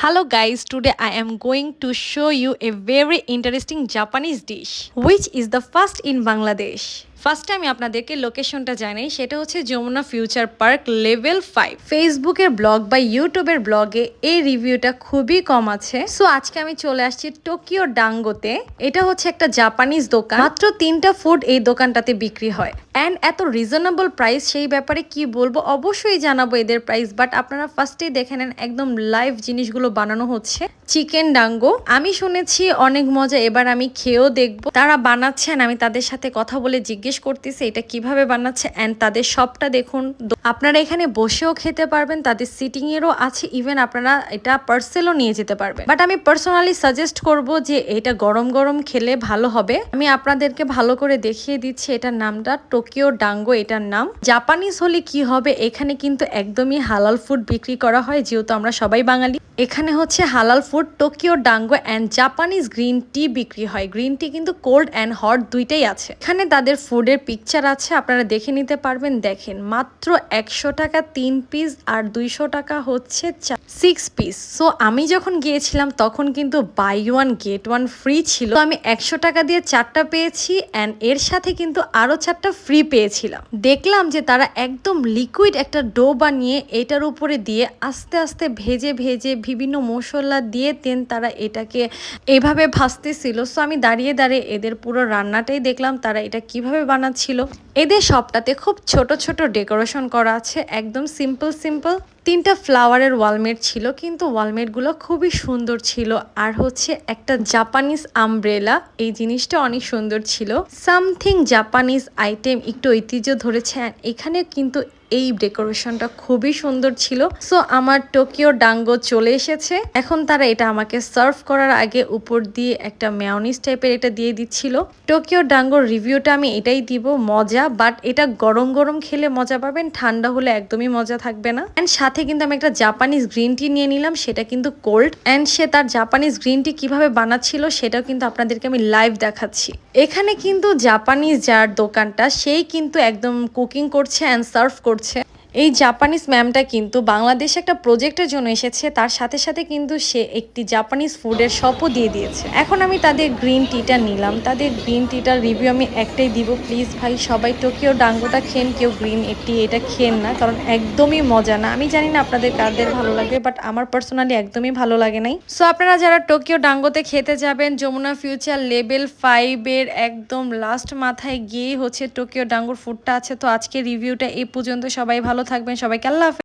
Hello guys, today I am going to show you a very interesting Japanese dish which is the first in Bangladesh. ফার্স্টে আমি আপনাদেরকে লোকেশনটা জানাই, সেটা হচ্ছে Jamuna Future Park level five ফেসবুকের blog বা ইউটিউবের ব্লগে এই রিভিউটা খুবই কম আছে। সো আজকে আমি চলে আসছি টোকিও ডাঙ্গোতে এটা হচ্ছে একটা জাপানিজ দোকান। মাত্র তিনটা ফুড এই দোকানটাতে বিক্রি হয়। অ্যান্ড এত রিজনেবল প্রাইস সেই ব্যাপারে কি বলব? অবশ্যই জানাব এদের প্রাইস বাট আপনারা ফার্স্টেই দেখে নেন একদম লাইভ জিনিসগুলো বানানো হচ্ছে। চিকেন ডাঙ্গো আমি শুনেছি অনেক মজা, এবার আমি খেয়েও দেখব। তারা বানাচ্ছেন, আমি তাদের সাথে কথা বলে জিজ্ঞেস করতেছি, এটা কীভাবে বানাচ্ছে? অ্যান্ড তাদের সবটা দেখুন আপনারা এখানে বসেও খেতে পারবেন, তাদের সিটিং এরও আছে ইভেন আপনারা এটা পার্সেলও নিয়ে যেতে পারবেন। বাট আমি পার্সোনালি সাজেস্ট করব যে এটা গরম গরম খেলে ভালো হবে। আমি আপনাদেরকে ভালো করে দেখিয়ে দিচ্ছি, এটার নামটা টোকিও ডাঙ্গো, এটার নাম। জাপানিজ হলে কি হবে, এখানে কিন্তু একদমই হালাল ফুড বিক্রি করা হয়, যেহেতু আমরা সবাই বাঙালি। এখানে হচ্ছে হালাল food Tokyo dango and Japanese green tea বিক্রি হয়। গ্রিন টি কিন্তু কোল্ড অ্যান্ড হট দুইটাই আছে। এখানে তাদের ফুডের পিকচার আছে, আপনারা দেখে নিতে পারবেন। দেখেন, মাত্র একশো টাকা তিন পিস আর দুইশো টাকা হচ্ছে সিক্স পিস সো আমি যখন গিয়েছিলাম, তখন কিন্তু buy one get one free ছিল। আমি একশো টাকা দিয়ে চারটা পেয়েছি অ্যান্ড এর সাথে কিন্তু আরও চারটা ফ্রি পেয়েছিলাম। দেখলাম যে তারা একদম লিকুইড একটা ডো বানিয়ে এটার উপরে দিয়ে আস্তে আস্তে ভেজে ভেজে বিভিন্ন মশলা দিয়ে দেন তারা এটাকে এভাবে ভাজতেছিল। সো আমি দাঁড়িয়ে দাঁড়িয়ে এদের পুরো রান্নাটাই দেখলাম, তারা এটা কীভাবে বানাচ্ছিল। এদের সবটাতে খুব ছোট ছোট ডেকোরেশন করা আছে, একদম সিম্পল সিম্পল তিনটা ফ্লাওয়ারের ওয়ালমেট ছিল, কিন্তু ওয়ালমেটগুলো খুবই সুন্দর ছিল। আর হচ্ছে একটা জাপানিজ আমব্রেলা এই জিনিসটা অনেক সুন্দর ছিল। সামথিং জাপানিজ আইটেম একটু ঐতিহ্য ধরেছে এখানে কিন্তু এই ডেকোরেশনটা খুবই সুন্দর ছিল। সো আমার টোকিও ডাঙ্গো চলে এসেছে। এখন তারা এটা আমাকে সার্ভ করার আগে উপর দিয়ে একটা মেয়নিস টাইপের এটা দিয়ে দিচ্ছিল। টোকিও ডাঙ্গোর রিভিউটা আমি এটাই দিব, মজা বাট এটা গরম গরম খেলে মজা পাবেন, ঠান্ডা হলে একদমই মজা থাকবে না। অ্যান্ড সাথে কিন্তু আমি একটা জাপানিজ গ্রিন টি নিয়ে নিলাম, সেটা কিন্তু কোল্ড অ্যান্ড সে তার জাপানিজ গ্রিন টি কীভাবে বানাচ্ছিল সেটাও কিন্তু আপনাদেরকে আমি লাইভ দেখাচ্ছি। এখানে কিন্তু জাপানিজ যার দোকানটা, সেই কিন্তু একদম কুকিং করছে অ্যান্ড সার্ভ করছে। এই জাপানিজ ম্যামটা কিন্তু বাংলাদেশে একটা প্রজেক্টের জন্য এসেছে। তার সাথে সাথে কিন্তু সে একটি জাপানিজ ফুডের শপও দিয়ে দিয়েছে। এখন আমি তাদের গ্রিন টিটা নিলাম। তাদের গ্রিন টিটার রিভিউ আমি একটাই দিব। প্লিজ ভাই, সবাই টোকিও ডাঙ্গোটা খেন, কেউ গ্রিন টি এটা খেন না, কারণ একদমই মজা না। আমি জানি না আপনাদের কাদের ভালো লাগবে বাট আমার পার্সোনালি একদমই ভালো লাগে নাই। সো আপনারা যারা টোকিও ডাঙ্গোতে খেতে যাবেন, যমুনা ফিউচার লেভেল ফাইভের একদম লাস্ট মাথায় গিয়েই হচ্ছে টোকিও ডাঙ্গোর ফুডটা আছে। তো আজকে রিভিউটা এই পর্যন্ত। সবাই ভালো থাকবেন সবাইকে আল্লাহ।